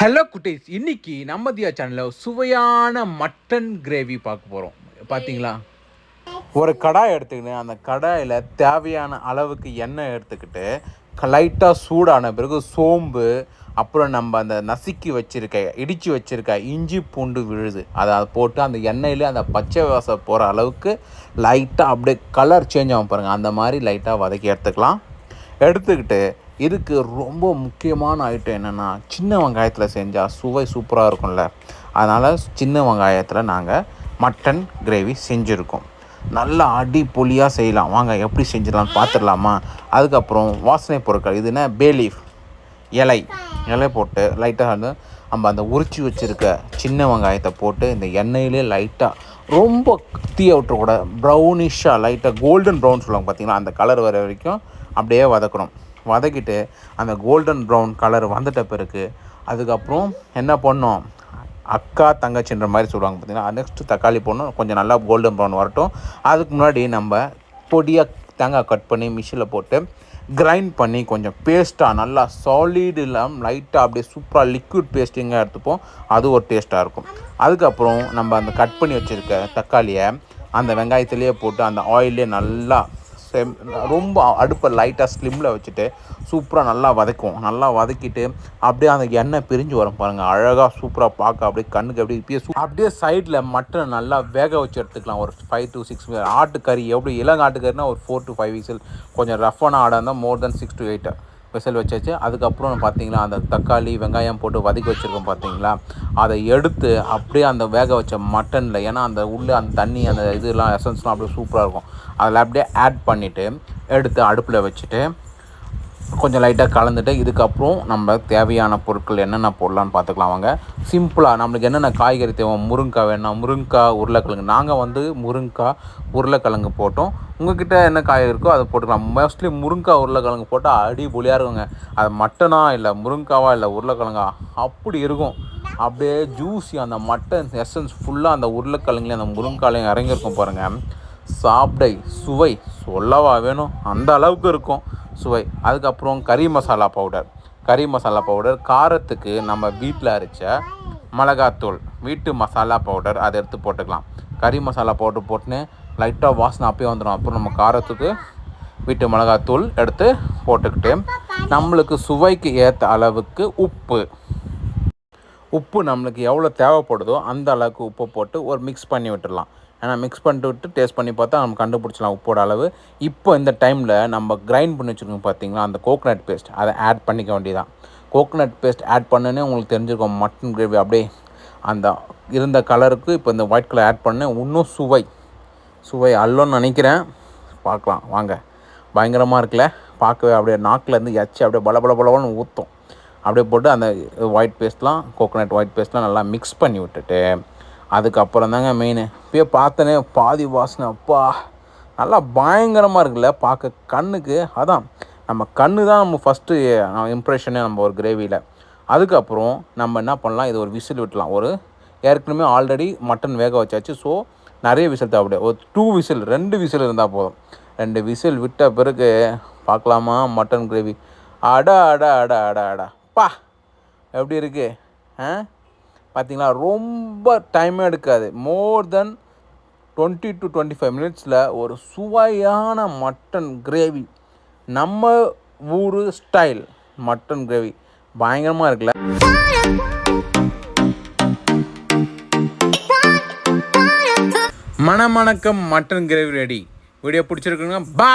Hello குட்டீஸ். இன்னைக்கு நம்ம தியா சேனலில் சுவையான மட்டன் கிரேவி பார்க்க போகிறோம் பார்த்தீங்களா ஒரு கடாய் எடுத்துக்கிட்டு அந்த கடாயில் தேவையான அளவுக்கு எண்ணெய் எடுத்துக்கிட்டு லைட்டாக சூடான பிறகு சோம்பு அப்புறம் நம்ம அந்த நசுக்கி வச்சுருக்க இடித்து வச்சுருக்க இஞ்சி பூண்டு விழுது. அதை அதை போட்டு அந்த எண்ணெயிலே அந்த பச்சை வாசம் போகிற அளவுக்கு லைட்டாக அப்படியே கலர் சேஞ்ச் ஆகும் பாருங்கள் அந்த மாதிரி லைட்டாக வதக்கி எடுத்துக்கலாம். எடுத்துக்கிட்டு இதுக்கு ரொம்ப முக்கியமான ஐட்டம் என்னென்னா சின்ன வெங்காயத்தில் செஞ்சால் சுவை சூப்பராக இருக்கும்ல. அதனால் சின்ன வெங்காயத்தில் நாங்கள் மட்டன் கிரேவி செஞ்சுருக்கோம். நல்லா அடிப்பொலியாக செய்யலாம். வாங்க எப்படி செஞ்சிடலாம்னு பார்த்துடலாமா அதுக்கப்புறம் வாசனை பொருட்கள். இது என்ன? பேலீஃப் இலை. இலை போட்டு லைட்டாக வந்து நம்ம அந்த உரிச்சி வச்சுருக்க சின்ன வெங்காயத்தை போட்டு இந்த எண்ணெயிலே லைட்டாக ரொம்ப தீய விட்டுறக்கூட ப்ரௌனிஷாக லைட்டாக கோல்டன் ப்ரௌன் சொல்லுவாங்க பார்த்தீங்களா அந்த கலர் வர வரைக்கும் அப்படியே வதக்கணும். வதக்கிட்டு அந்த கோல்டன் ப்ரௌன் கலர் வந்துட்ட பிறகு அதுக்கப்புறம் என்ன பண்ணோம்? அக்கா தங்கச்சின்ற மாதிரி சொல்லுவாங்க பார்த்தீங்கன்னா நெக்ஸ்ட்டு தக்காளி போடணும். கொஞ்சம் நல்லா கோல்டன் ப்ரௌன் வரட்டும். அதுக்கு முன்னாடி நம்ம பொடியாக தேங்காய் கட் பண்ணி மிஷினில் போட்டு கிரைண்ட் பண்ணி கொஞ்சம் பேஸ்ட்டாக நல்லா சாலிடு இல்லாமல் லைட்டாக அப்படியே சூப்பராக லிக்விட் பேஸ்டிங்காக எடுத்துப்போம். அது ஒரு டேஸ்ட்டாக இருக்கும். அதுக்கப்புறம் நம்ம அந்த கட் பண்ணி வச்சுருக்க தக்காளியை அந்த வெங்காயத்துலேயே போட்டு அந்த ஆயிலே நல்லா செம் ரொம்ப அடுப்பை லைட்டாக ஸ்லிம்மில் வச்சுட்டு சூப்பராக நல்லா வதக்குவோம். நல்லா வதக்கிட்டு அப்படியே அந்த எண்ணெய் பிரிஞ்சு வரும் பாருங்கள் அழகாக சூப்பராக பார்க்க அப்படியே கண்ணுக்கு அப்படியே இப்பயே அப்படியே சைடில் மட்டன் நல்லா வேக வச்சு எடுத்துக்கலாம். ஒரு ஃபைவ் டு சிக்ஸ் ஆட்டுக்கறி எப்படி இளங்காட்டுக்கறினா ஒரு ஃபோர் டு ஃபைவ் வீக்ஸில் கொஞ்சம் ரஃப்பான ஆடாக இருந்தால் more than six to eight whistle வச்சாச்சு. அதுக்கப்புறம் பார்த்தீங்களா அந்த தக்காளி வெங்காயம் போட்டு வதக்கி வச்சுருக்கோம் பார்த்தீங்களா? அதை எடுத்து அப்படியே அந்த வேக வச்ச மட்டனில் ஏன்னா அந்த உள்ளே அந்த தண்ணி அந்த இதெல்லாம் எசன்ஸ்லாம் அப்படியே சூப்பராக இருக்கும். அதில் அப்படியே ஆட் பண்ணிவிட்டு எடுத்து அடுப்பில் வச்சுட்டு கொஞ்சம் லைட்டாக கலந்துட்டு இதுக்கப்புறம் நம்ம தேவையான பொருட்கள் என்னென்ன போடலான்னு பார்த்துக்கலாம் வாங்க. சிம்பிளாக நம்மளுக்கு என்னென்ன காய்கறி தேவை? முருங்காய் வேணாம். முருங்கைக்காய் உருளைக்கிழங்கு. நாங்கள் வந்து முருங்கைக்காய் உருளைக்கிழங்கு போட்டோம். உங்ககிட்ட என்ன காய் இருக்கோ அதை போட்டுக்கலாம். மோஸ்ட்லி முருங்காய் உருளைக்கிழங்கு போட்டால் அடிபொலியாக இருக்குங்க. அது மட்டனா இல்லை முருங்கைக்காவா இல்லை உருளைக்கிழங்கா? அப்படி இருக்கும். அப்படியே ஜூஸி அந்த மட்டன் எசன்ஸ் ஃபுல்லாக அந்த உருளைக்கிழங்குலையும் அந்த முருங்காலையும் இறங்கியிருக்கும் பாருங்கள் சாப்பிடை சுவை சொல்லவா வேணும்? அந்த அளவுக்கு இருக்கும். சுவை. அதுக்கப்புறம் கறி மசாலா பவுடர் கறி மசாலா பவுடர் காரத்துக்கு நம்ம வீட்டில் அரைச்ச மிளகாத்தூள் வீட்டு மசாலா பவுடர் அதை எடுத்து போட்டுக்கலாம். கறி மசாலா பவுடர் போட்டுன்னு லைட்டாக வாசனை அப்பயே வந்துடும் அப்புறம் நம்ம காரத்துக்கு வீட்டு மிளகாத்தூள் எடுத்து போட்டுக்கிட்டு நம்மளுக்கு சுவைக்கு ஏற்ற அளவுக்கு உப்பு. உப்பு நம்மளுக்கு எவ்வளோ தேவைப்படுதோ அந்த அளவுக்கு உப்பு போட்டு ஒரு மிக்ஸ் பண்ணி விட்டுடலாம். ஏன்னா மிக்ஸ் பண்ணிட்டு விட்டு டேஸ்ட் பண்ணி பார்த்தா நம்ம கண்டுபிடிச்சலாம் உப்போட அளவு. இப்போ இந்த டைமில் நம்ம கிரைண்ட் பண்ணி வச்சுருக்கோம் பார்த்தீங்களா? அந்த கோகனட் பேஸ்ட் அதை ஆட் பண்ணிக்க வேண்டியதான் கோகனட் பேஸ்ட் ஆட் பண்ணுன்னே உங்களுக்கு தெரிஞ்சிருக்கும் மட்டன் கிரேவி அப்படியே அந்த இருந்த கலருக்கு இப்போ இந்த ஒயிட் கலர் ஆட் பண்ண இன்னும் சுவை. சுவை அல்லோன்னு நினைக்கிறேன். பார்க்கலாம் வாங்க. பயங்கரமாக இருக்குல்ல? பார்க்கவே அப்படியே நாக்கிலேருந்து எச்சு அப்படியே பல பல பலவன்னு ஊற்றும் அப்படியே போட்டு அந்த ஒயிட் பேஸ்ட்லாம் கோகோனட் ஒயிட் பேஸ்ட்லாம் நல்லா மிக்ஸ் பண்ணி விட்டுட்டு அதுக்கப்புறம் தாங்க மெயின் இப்போயே பார்த்தனே பாதி வாசனை. அப்பா நல்லா பயங்கரமாக இருக்குல்ல பார்க்க கண்ணுக்கு. அதான் நம்ம கண்ணு தான் நம்ம ஃபஸ்ட்டு இம்ப்ரெஷனே நம்ம ஒரு கிரேவியில் அதுக்கப்புறம் நம்ம என்ன பண்ணலாம் இது ஒரு விசில் விட்டலாம். ஒரு ஏற்கனவே ஆல்ரெடி மட்டன் வேக வச்சாச்சு. ஸோ நிறைய விசில் தேவைப்படும். ஒரு டூ விசில் ரெண்டு விசில் இருந்தால் போதும். ரெண்டு விசில் விட்ட பிறகு பார்க்கலாமா மட்டன் கிரேவி அட அட அட அட அடா. பா எப்படி இருக்குது ஆ? பார்த்தீங்களா ரொம்ப டைமே எடுக்காது. More than twenty to twenty five மினிட்ஸில் ஒரு சுவையான மட்டன் கிரேவி நம்ம ஊர் ஸ்டைல் மட்டன் கிரேவி பயங்கரமாக இருக்குல்ல? மணமணக்கம் மட்டன் கிரேவி ரெடி வீடியோ பிடிச்சிருக்குங்க பா